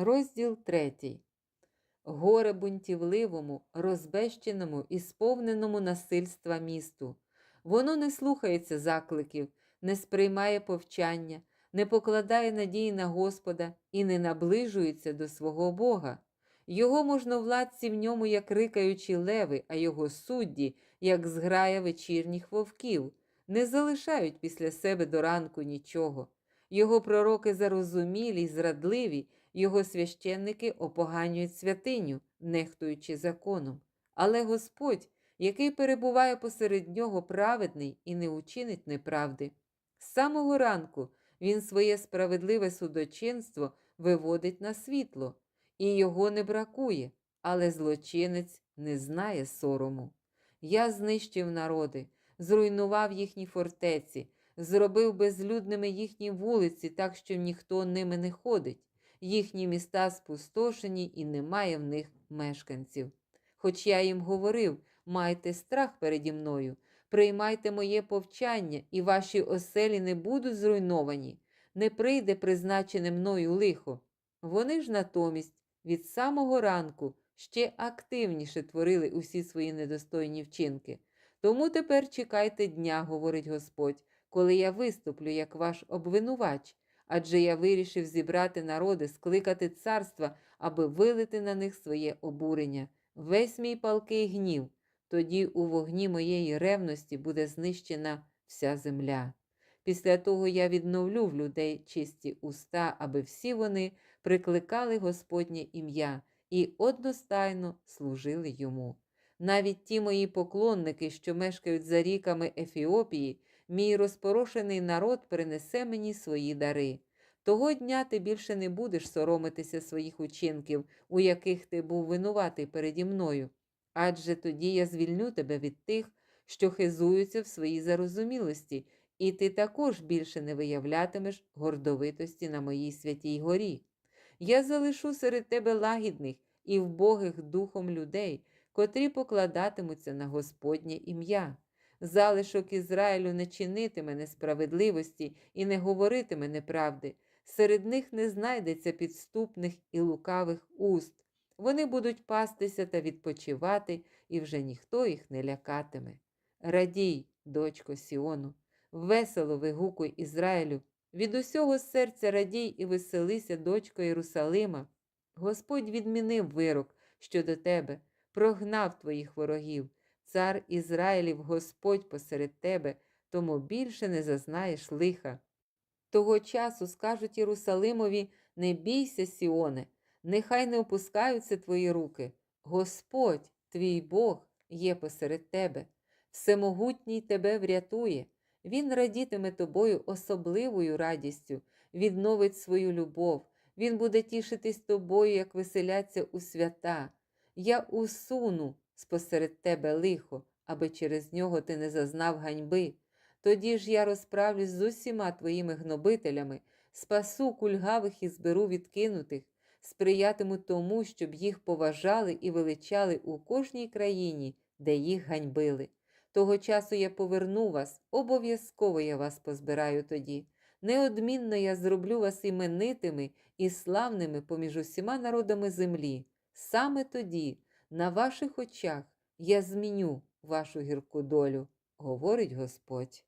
Розділ третій. Горе бунтівливому, розбещеному і сповненому насильства місту. Воно не слухається закликів, не сприймає повчання, не покладає надії на Господа і не наближується до свого Бога. Його можновладці в ньому, як рикаючі леви, а його судді, як зграя вечірніх вовків, не залишають після себе до ранку нічого. Його пророки зарозумілі й зрадливі, його священники опоганюють святиню, нехтуючи законом. Але Господь, який перебуває посеред нього праведний і не учинить неправди. З самого ранку він своє справедливе судочинство виводить на світло, і його не бракує, але злочинець не знає сорому. Я знищив народи, зруйнував їхні фортеці, зробив безлюдними їхні вулиці, так що ніхто ними не ходить. Їхні міста спустошені і немає в них мешканців. Хоч я їм говорив, майте страх переді мною, приймайте моє повчання, і ваші оселі не будуть зруйновані, не прийде призначене мною лихо. Вони ж натомість від самого ранку ще активніше творили усі свої недостойні вчинки. Тому тепер чекайте дня, говорить Господь, коли я виступлю як ваш обвинувач, адже я вирішив зібрати народи, скликати царства, аби вилити на них своє обурення, весь мій палкий гнів. Тоді у вогні моєї ревності буде знищена вся земля. Після того я відновлю в людей чисті уста, аби всі вони прикликали Господнє ім'я і одностайно служили йому. Навіть ті мої поклонники, що мешкають за ріками Ефіопії, мій розпорошений народ принесе мені свої дари. Того дня ти більше не будеш соромитися своїх учинків, у яких ти був винуватий переді мною. Адже тоді я звільню тебе від тих, що хизуються в своїй зарозумілості, і ти також більше не виявлятимеш гордовитості на моїй святій горі. Я залишу серед тебе лагідних і вбогих духом людей, котрі покладатимуться на Господнє ім'я. Залишок Ізраїлю не чинитиме несправедливості і не говоритиме неправди. Серед них не знайдеться підступних і лукавих уст. Вони будуть пастися та відпочивати, і вже ніхто їх не лякатиме. Радій, дочко Сіону, весело вигукуй Ізраїлю, від усього серця радій і веселися, дочко Єрусалима. Господь відмінив вирок щодо тебе, прогнав твоїх ворогів. Цар Ізраїлів Господь посеред тебе, тому більше не зазнаєш лиха. Того часу скажуть Єрусалимові: не бійся, Сіоне, нехай не опускаються твої руки. Господь, твій Бог, є посеред тебе, всемогутній тебе врятує. Він радітиме тобою особливою радістю, відновить свою любов, Він буде тішитись тобою, як веселяться у свята. Я усуну спосеред тебе лихо, аби через нього ти не зазнав ганьби. Тоді ж я розправлюсь з усіма твоїми гнобителями, спасу кульгавих і зберу відкинутих, сприятиму тому, щоб їх поважали і величали у кожній країні, де їх ганьбили. Того часу я поверну вас, обов'язково я вас позбираю тоді. Неодмінно я зроблю вас іменитими і славними поміж усіма народами землі. Саме тоді, на ваших очах, я зміню вашу гірку долю, говорить Господь.